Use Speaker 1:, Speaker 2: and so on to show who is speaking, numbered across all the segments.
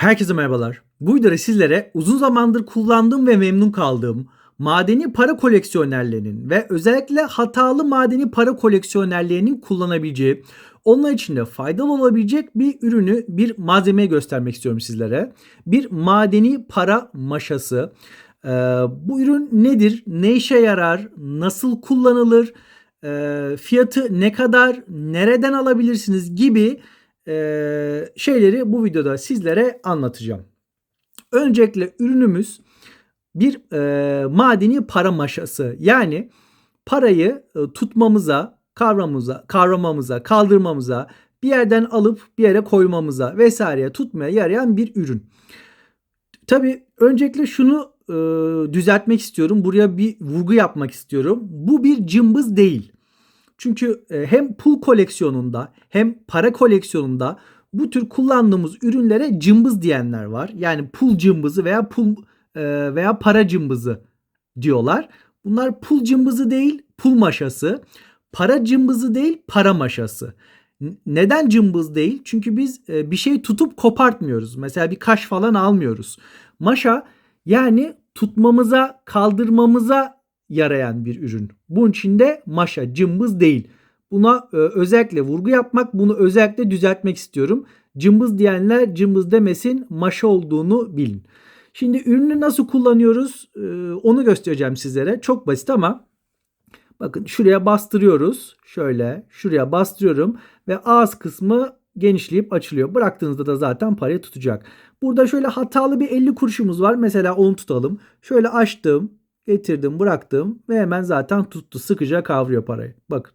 Speaker 1: Herkese merhabalar. Bu videoda sizlere uzun zamandır kullandığım ve memnun kaldığım madeni para koleksiyonerlerinin ve özellikle hatalı madeni para koleksiyonerlerinin kullanabileceği, onlar için de faydalı olabilecek bir ürünü, bir malzemeyi göstermek istiyorum sizlere. Bir madeni para maşası. Ee, bu ürün nedir? Ne işe yarar? Nasıl kullanılır? Ee, fiyatı ne kadar? Nereden alabilirsiniz? Gibi e, şeyleri bu videoda sizlere anlatacağım. Öncelikle ürünümüz bir e, madeni para maşası. Yani parayı e, tutmamıza, kavramamıza, kavramamıza, kaldırmamıza, bir yerden alıp bir yere koymamıza vesaireye tutmaya yarayan bir ürün. Tabii öncelikle şunu e, düzeltmek istiyorum. Buraya bir vurgu yapmak istiyorum. Bu bir cımbız değil. Çünkü e, hem pul koleksiyonunda hem para koleksiyonunda bu tür kullandığımız ürünlere cımbız diyenler var. Yani pul cımbızı veya pul e, veya para cımbızı diyorlar. Bunlar pul cımbızı değil, pul maşası. Para cımbızı değil, para maşası. Neden cımbız değil? Çünkü biz e, bir şey tutup kopartmıyoruz. Mesela bir kaş falan almıyoruz. Maşa yani tutmamıza, kaldırmamıza yarayan bir ürün. Bunun için de maşa, cımbız değil. Buna e, özellikle vurgu yapmak, bunu özellikle düzeltmek istiyorum. Cımbız diyenler cımbız demesin, maşa olduğunu bilin. Şimdi ürünü nasıl kullanıyoruz e, onu göstereceğim sizlere. Çok basit ama bakın şuraya bastırıyoruz. Şöyle şuraya bastırıyorum ve ağız kısmı genişleyip açılıyor. Bıraktığınızda da zaten parayı tutacak. Burada şöyle hatalı bir 50 kuruşumuz var. Mesela onu tutalım. Şöyle açtım, getirdim, bıraktım ve hemen zaten tuttu. Sıkıca kavruyor parayı. Bakın.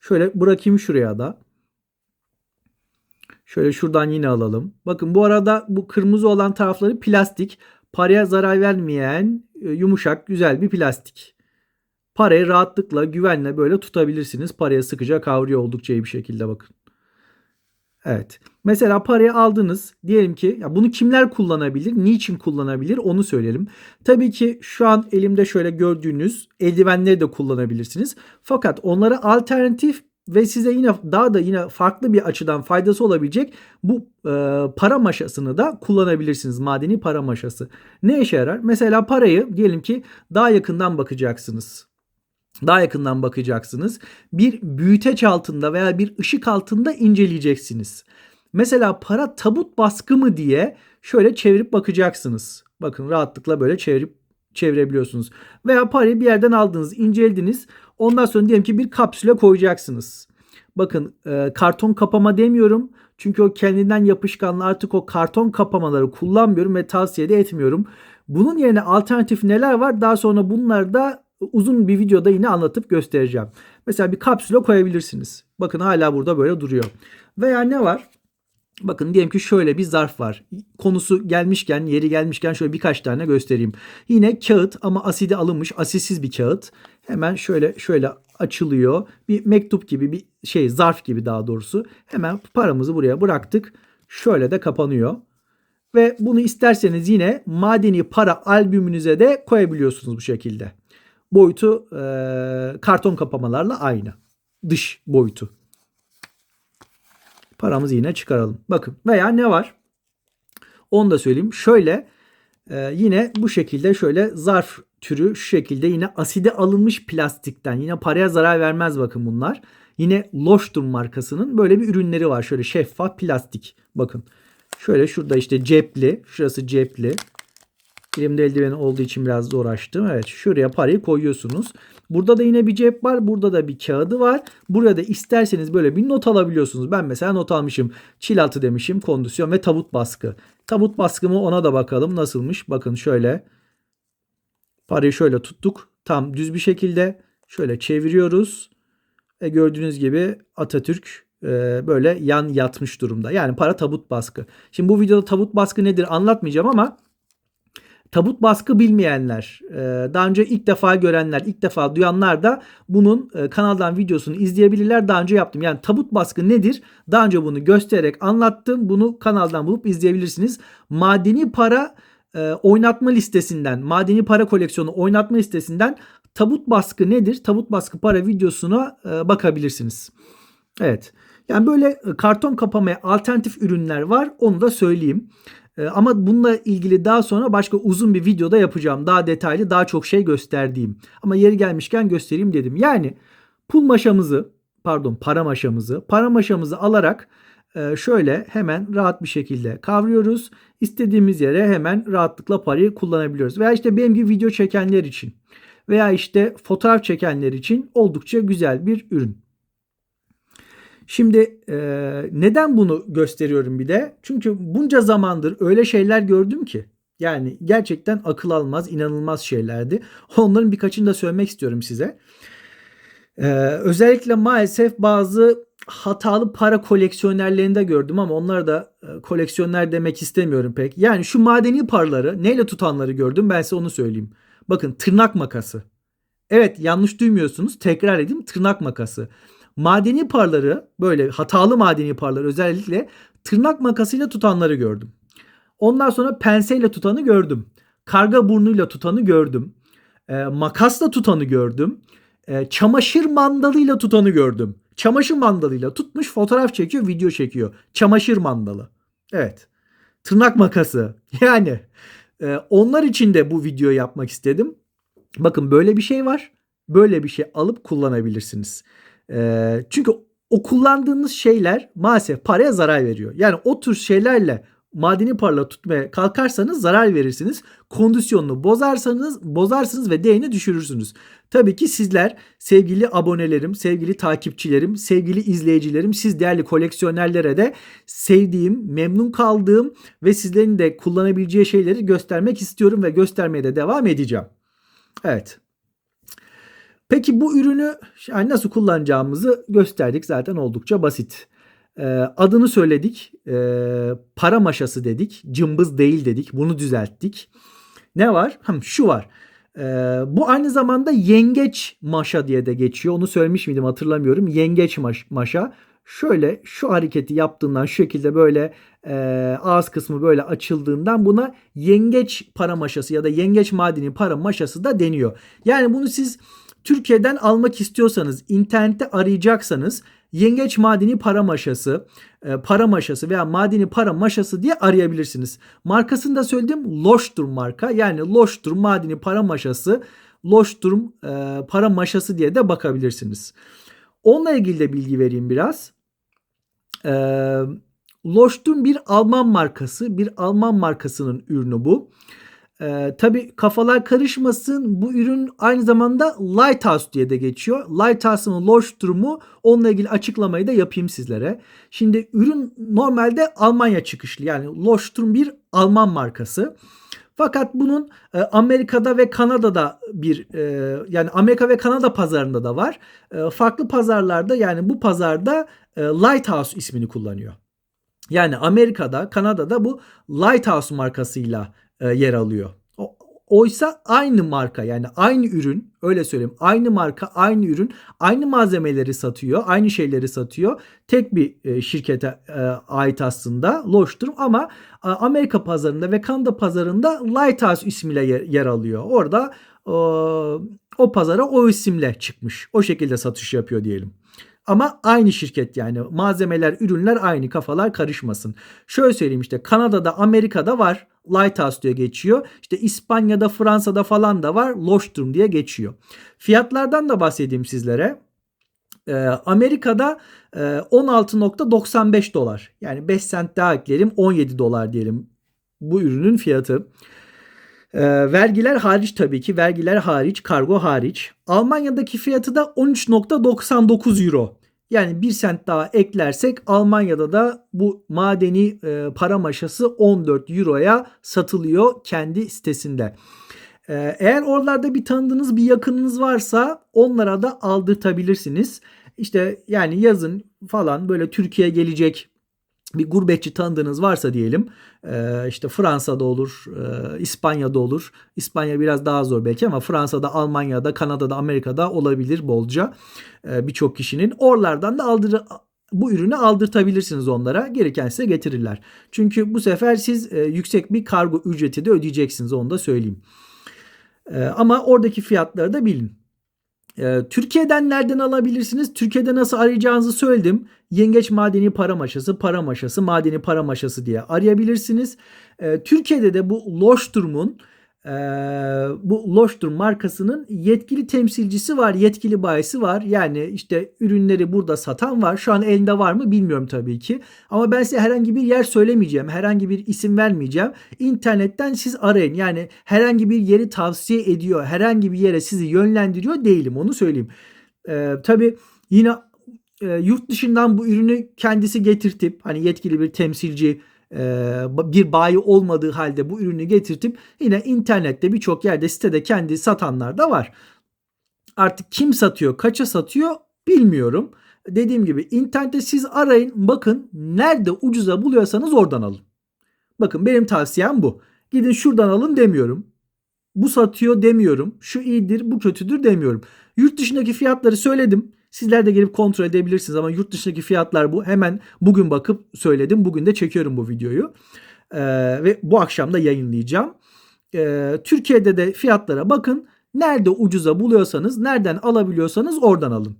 Speaker 1: Şöyle bırakayım şuraya da. Şöyle şuradan yine alalım. Bakın bu arada bu kırmızı olan tarafları plastik. Paraya zarar vermeyen e, yumuşak güzel bir plastik. Parayı rahatlıkla güvenle böyle tutabilirsiniz. Paraya sıkıca kavruyor oldukça iyi bir şekilde bakın. Evet. Mesela parayı aldınız. Diyelim ki ya bunu kimler kullanabilir? Niçin kullanabilir? Onu söyleyelim. Tabii ki şu an elimde şöyle gördüğünüz eldivenleri de kullanabilirsiniz. Fakat onlara alternatif ve size yine daha da yine farklı bir açıdan faydası olabilecek bu e, para maşasını da kullanabilirsiniz. Madeni para maşası. Ne işe yarar? Mesela parayı diyelim ki daha yakından bakacaksınız daha yakından bakacaksınız. Bir büyüteç altında veya bir ışık altında inceleyeceksiniz. Mesela para tabut baskı mı diye şöyle çevirip bakacaksınız. Bakın rahatlıkla böyle çevirip çevirebiliyorsunuz. Veya parayı bir yerden aldınız, incelediniz. Ondan sonra diyelim ki bir kapsüle koyacaksınız. Bakın e, karton kapama demiyorum. Çünkü o kendinden yapışkanlı artık o karton kapamaları kullanmıyorum ve tavsiye de etmiyorum. Bunun yerine alternatif neler var? Daha sonra bunları da uzun bir videoda yine anlatıp göstereceğim. Mesela bir kapsüle koyabilirsiniz. Bakın hala burada böyle duruyor. Veya ne var? Bakın diyelim ki şöyle bir zarf var. Konusu gelmişken, yeri gelmişken şöyle birkaç tane göstereyim. Yine kağıt ama asidi alınmış, asitsiz bir kağıt. Hemen şöyle şöyle açılıyor. Bir mektup gibi bir şey, zarf gibi daha doğrusu. Hemen paramızı buraya bıraktık. Şöyle de kapanıyor. Ve bunu isterseniz yine madeni para albümünüze de koyabiliyorsunuz bu şekilde boyutu e, karton kapamalarla aynı. Dış boyutu. Paramızı yine çıkaralım. Bakın veya ne var? Onu da söyleyeyim. Şöyle e, yine bu şekilde şöyle zarf türü şu şekilde yine aside alınmış plastikten. Yine paraya zarar vermez bakın bunlar. Yine Leuchtturm markasının böyle bir ürünleri var. Şöyle şeffaf plastik. Bakın. Şöyle şurada işte cepli. Şurası cepli. Elimde eldiven olduğu için biraz zor açtım. Evet şuraya parayı koyuyorsunuz. Burada da yine bir cep var. Burada da bir kağıdı var. Burada da isterseniz böyle bir not alabiliyorsunuz. Ben mesela not almışım. Çil altı demişim. Kondisyon ve tabut baskı. Tabut baskımı ona da bakalım nasılmış. Bakın şöyle. Parayı şöyle tuttuk. Tam düz bir şekilde. Şöyle çeviriyoruz. Ve gördüğünüz gibi Atatürk e, böyle yan yatmış durumda. Yani para tabut baskı. Şimdi bu videoda tabut baskı nedir anlatmayacağım ama tabut baskı bilmeyenler, e, daha önce ilk defa görenler, ilk defa duyanlar da bunun e, kanaldan videosunu izleyebilirler. Daha önce yaptım. Yani tabut baskı nedir? Daha önce bunu göstererek anlattım. Bunu kanaldan bulup izleyebilirsiniz. Madeni para e, oynatma listesinden, madeni para koleksiyonu oynatma listesinden tabut baskı nedir? Tabut baskı para videosuna bakabilirsiniz. Evet. Yani böyle karton kapamaya alternatif ürünler var. Onu da söyleyeyim. E, ama bununla ilgili daha sonra başka uzun bir videoda yapacağım. Daha detaylı, daha çok şey gösterdiğim. Ama yeri gelmişken göstereyim dedim. Yani pul maşamızı, pardon para maşamızı, para maşamızı alarak e, şöyle hemen rahat bir şekilde kavruyoruz. İstediğimiz yere hemen rahatlıkla parayı kullanabiliyoruz. Veya işte benim gibi video çekenler için veya işte fotoğraf çekenler için oldukça güzel bir ürün. Şimdi e, neden bunu gösteriyorum bir de? Çünkü bunca zamandır öyle şeyler gördüm ki yani gerçekten akıl almaz, inanılmaz şeylerdi. Onların birkaçını da söylemek istiyorum size. Ee, özellikle maalesef bazı hatalı para koleksiyonerlerinde gördüm ama onlar da e, koleksiyoner demek istemiyorum pek. Yani şu madeni paraları neyle tutanları gördüm ben size onu söyleyeyim. Bakın tırnak makası. Evet yanlış duymuyorsunuz tekrar edeyim tırnak makası. Madeni paraları böyle hatalı madeni paraları özellikle tırnak makasıyla tutanları gördüm. Ondan sonra penseyle tutanı gördüm. Karga burnuyla tutanı gördüm. E, makasla tutanı gördüm. E, çamaşır mandalıyla tutanı gördüm. Çamaşır mandalıyla tutmuş fotoğraf çekiyor, video çekiyor. Çamaşır mandalı. Evet. Tırnak makası. Yani e, onlar için de bu videoyu yapmak istedim. Bakın böyle bir şey var. Böyle bir şey alıp kullanabilirsiniz. E, çünkü o kullandığınız şeyler maalesef paraya zarar veriyor. Yani o tür şeylerle madeni parla tutmaya kalkarsanız zarar verirsiniz. Kondisyonunu bozarsanız bozarsınız ve değerini düşürürsünüz. Tabii ki sizler sevgili abonelerim, sevgili takipçilerim, sevgili izleyicilerim, siz değerli koleksiyonerlere de sevdiğim, memnun kaldığım ve sizlerin de kullanabileceği şeyleri göstermek istiyorum ve göstermeye de devam edeceğim. Evet. Peki bu ürünü yani nasıl kullanacağımızı gösterdik zaten oldukça basit. Ee, adını söyledik. Ee, para maşası dedik. Cımbız değil dedik. Bunu düzelttik. Ne var? Hem şu var. Ee, bu aynı zamanda yengeç maşa diye de geçiyor. Onu söylemiş miydim hatırlamıyorum. Yengeç maş, maşa. Şöyle şu hareketi yaptığından şu şekilde böyle e, ağız kısmı böyle açıldığından buna yengeç para maşası ya da yengeç madeni para maşası da deniyor. Yani bunu siz Türkiye'den almak istiyorsanız internette arayacaksanız yengeç madeni para maşası, e, para maşası veya madeni para maşası diye arayabilirsiniz. Markasını da söyledim. Loşturm marka. Yani Loşturm madeni para maşası, Loşturm e, para maşası diye de bakabilirsiniz. Onunla ilgili de bilgi vereyim biraz. E, Loşturm bir Alman markası. Bir Alman markasının ürünü bu. Ee, tabii kafalar karışmasın. Bu ürün aynı zamanda Lighthouse diye de geçiyor. Lighthouse'un loş durumu onunla ilgili açıklamayı da yapayım sizlere. Şimdi ürün normalde Almanya çıkışlı. Yani Leuchtturm bir Alman markası. Fakat bunun e, Amerika'da ve Kanada'da bir e, yani Amerika ve Kanada pazarında da var. E, farklı pazarlarda yani bu pazarda e, Lighthouse ismini kullanıyor. Yani Amerika'da, Kanada'da bu Lighthouse markasıyla yer alıyor. oysa aynı marka yani aynı ürün öyle söyleyeyim aynı marka aynı ürün aynı malzemeleri satıyor aynı şeyleri satıyor tek bir e, şirkete e, ait aslında Leuchtturm ama Amerika pazarında ve Kanada pazarında Lighthouse ismiyle yer alıyor orada o pazara o isimle çıkmış o şekilde satış yapıyor diyelim. Ama aynı şirket yani malzemeler, ürünler aynı kafalar karışmasın. Şöyle söyleyeyim işte Kanada'da, Amerika'da var. Lighthouse diye geçiyor. İşte İspanya'da, Fransa'da falan da var. Leuchtturm diye geçiyor. Fiyatlardan da bahsedeyim sizlere. Ee, Amerika'da e, 16.95 dolar. Yani 5 sent daha ekleyelim 17 dolar diyelim bu ürünün fiyatı. E, vergiler hariç tabii ki vergiler hariç kargo hariç. Almanya'daki fiyatı da 13.99 euro. Yani 1 sent daha eklersek Almanya'da da bu madeni e, para maşası 14 euroya satılıyor kendi sitesinde. E, eğer oralarda bir tanıdığınız bir yakınınız varsa onlara da aldırtabilirsiniz. İşte yani yazın falan böyle Türkiye'ye gelecek bir gurbetçi tanıdığınız varsa diyelim e, işte Fransa'da olur, e, İspanya'da olur. İspanya biraz daha zor belki ama Fransa'da, Almanya'da, Kanada'da, Amerika'da olabilir bolca e, birçok kişinin. Oralardan da aldır bu ürünü aldırtabilirsiniz onlara. Gereken size getirirler. Çünkü bu sefer siz yüksek bir kargo ücreti de ödeyeceksiniz onu da söyleyeyim. Ama oradaki fiyatları da bilin. Ee, Türkiye'den nereden alabilirsiniz? Türkiye'de nasıl arayacağınızı söyledim. Yengeç madeni para maşası, para maşası, madeni para maşası diye arayabilirsiniz. Ee, Türkiye'de de bu Loşturm'un e, bu Loşturm markasının yetkili temsilcisi var, yetkili bayisi var. Yani işte ürünleri burada satan var. Şu an elinde var mı bilmiyorum tabii ki. Ama ben size herhangi bir yer söylemeyeceğim. Herhangi bir isim vermeyeceğim. İnternetten siz arayın. Yani herhangi bir yeri tavsiye ediyor. Herhangi bir yere sizi yönlendiriyor değilim. Onu söyleyeyim. Ee, tabii yine e, yurt dışından bu ürünü kendisi getirtip hani yetkili bir temsilci e, bir bayi olmadığı halde bu ürünü getirtip yine internette birçok yerde sitede kendi satanlar da var. Artık kim satıyor, kaça satıyor bilmiyorum. Dediğim gibi internette siz arayın bakın nerede ucuza buluyorsanız oradan alın. Bakın benim tavsiyem bu. Gidin şuradan alın demiyorum. Bu satıyor demiyorum. Şu iyidir, bu kötüdür demiyorum. Yurt dışındaki fiyatları söyledim. Sizler de gelip kontrol edebilirsiniz ama yurt dışındaki fiyatlar bu. Hemen bugün bakıp söyledim. Bugün de çekiyorum bu videoyu. Ee, ve bu akşam da yayınlayacağım. Ee, Türkiye'de de fiyatlara bakın. Nerede ucuza buluyorsanız, nereden alabiliyorsanız oradan alın.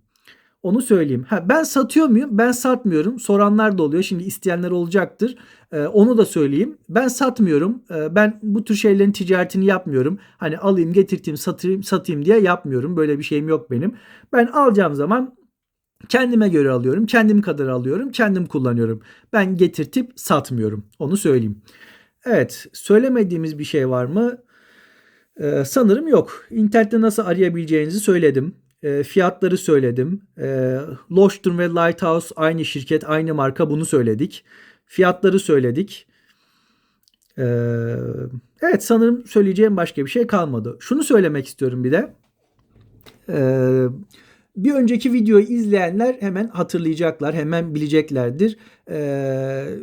Speaker 1: Onu söyleyeyim. Ha, ben satıyor muyum? Ben satmıyorum. Soranlar da oluyor. Şimdi isteyenler olacaktır. Ee, onu da söyleyeyim. Ben satmıyorum. Ee, ben bu tür şeylerin ticaretini yapmıyorum. Hani alayım, getirteyim, satayım, satayım diye yapmıyorum. Böyle bir şeyim yok benim. Ben alacağım zaman kendime göre alıyorum. Kendim kadar alıyorum. Kendim kullanıyorum. Ben getirtip satmıyorum. Onu söyleyeyim. Evet. Söylemediğimiz bir şey var mı? Ee, sanırım yok. İnternette nasıl arayabileceğinizi söyledim. E, fiyatları söyledim. E, Leuchtturm ve Lighthouse aynı şirket, aynı marka bunu söyledik. Fiyatları söyledik. E, evet sanırım söyleyeceğim başka bir şey kalmadı. Şunu söylemek istiyorum bir de. Bir önceki videoyu izleyenler hemen hatırlayacaklar, hemen bileceklerdir.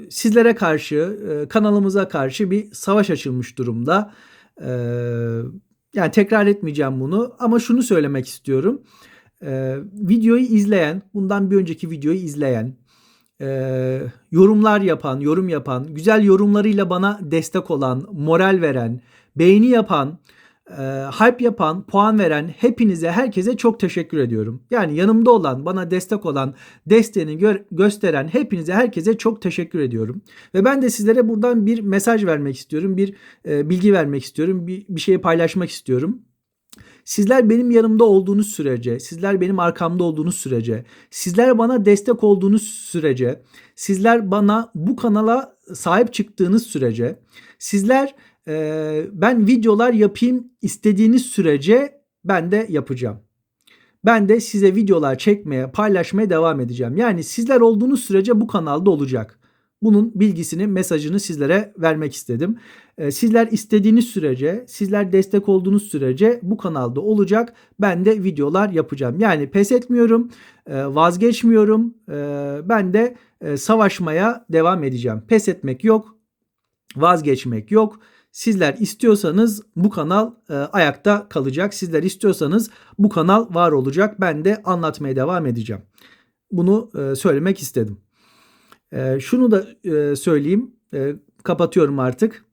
Speaker 1: Sizlere karşı, e, kanalımıza karşı bir savaş açılmış durumda. Evet yani tekrar etmeyeceğim bunu ama şunu söylemek istiyorum. Ee, videoyu izleyen, bundan bir önceki videoyu izleyen, e, yorumlar yapan, yorum yapan, güzel yorumlarıyla bana destek olan, moral veren, beğeni yapan, e, hype yapan, puan veren hepinize, herkese çok teşekkür ediyorum. Yani yanımda olan, bana destek olan, desteğini gö- gösteren hepinize, herkese çok teşekkür ediyorum. Ve ben de sizlere buradan bir mesaj vermek istiyorum, bir e, bilgi vermek istiyorum, bir, bir şeyi paylaşmak istiyorum. Sizler benim yanımda olduğunuz sürece, sizler benim arkamda olduğunuz sürece, sizler bana destek olduğunuz sürece, sizler bana bu kanala sahip çıktığınız sürece, sizler e, ben videolar yapayım istediğiniz sürece ben de yapacağım. Ben de size videolar çekmeye, paylaşmaya devam edeceğim. Yani sizler olduğunuz sürece bu kanalda olacak. Bunun bilgisini, mesajını sizlere vermek istedim. Sizler istediğiniz sürece, sizler destek olduğunuz sürece bu kanalda olacak. Ben de videolar yapacağım. Yani pes etmiyorum, vazgeçmiyorum. Ben de savaşmaya devam edeceğim. Pes etmek yok, vazgeçmek yok. Sizler istiyorsanız bu kanal e, ayakta kalacak. Sizler istiyorsanız bu kanal var olacak. Ben de anlatmaya devam edeceğim. Bunu e, söylemek istedim. E, şunu da e, söyleyeyim. E, kapatıyorum artık.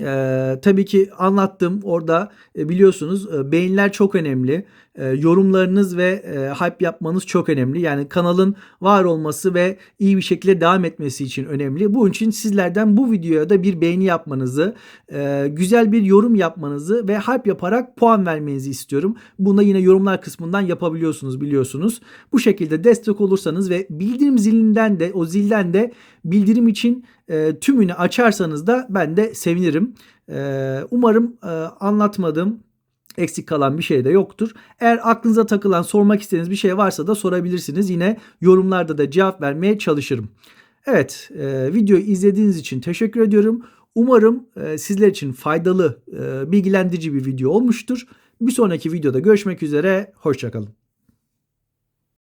Speaker 1: Ee, tabii ki anlattım orada e, biliyorsunuz e, beğeniler çok önemli. E, yorumlarınız ve e, hype yapmanız çok önemli. Yani kanalın var olması ve iyi bir şekilde devam etmesi için önemli. Bunun için sizlerden bu videoya da bir beğeni yapmanızı, e, güzel bir yorum yapmanızı ve hype yaparak puan vermenizi istiyorum. Bunu yine yorumlar kısmından yapabiliyorsunuz biliyorsunuz. Bu şekilde destek olursanız ve bildirim zilinden de o zilden de bildirim için e, tümünü açarsanız da ben de sevinirim. Umarım anlatmadığım eksik kalan bir şey de yoktur. Eğer aklınıza takılan sormak istediğiniz bir şey varsa da sorabilirsiniz. Yine yorumlarda da cevap vermeye çalışırım. Evet e, videoyu izlediğiniz için teşekkür ediyorum. Umarım e, sizler için faydalı, e, bilgilendirici bir video olmuştur. Bir sonraki videoda görüşmek üzere. Hoşçakalın.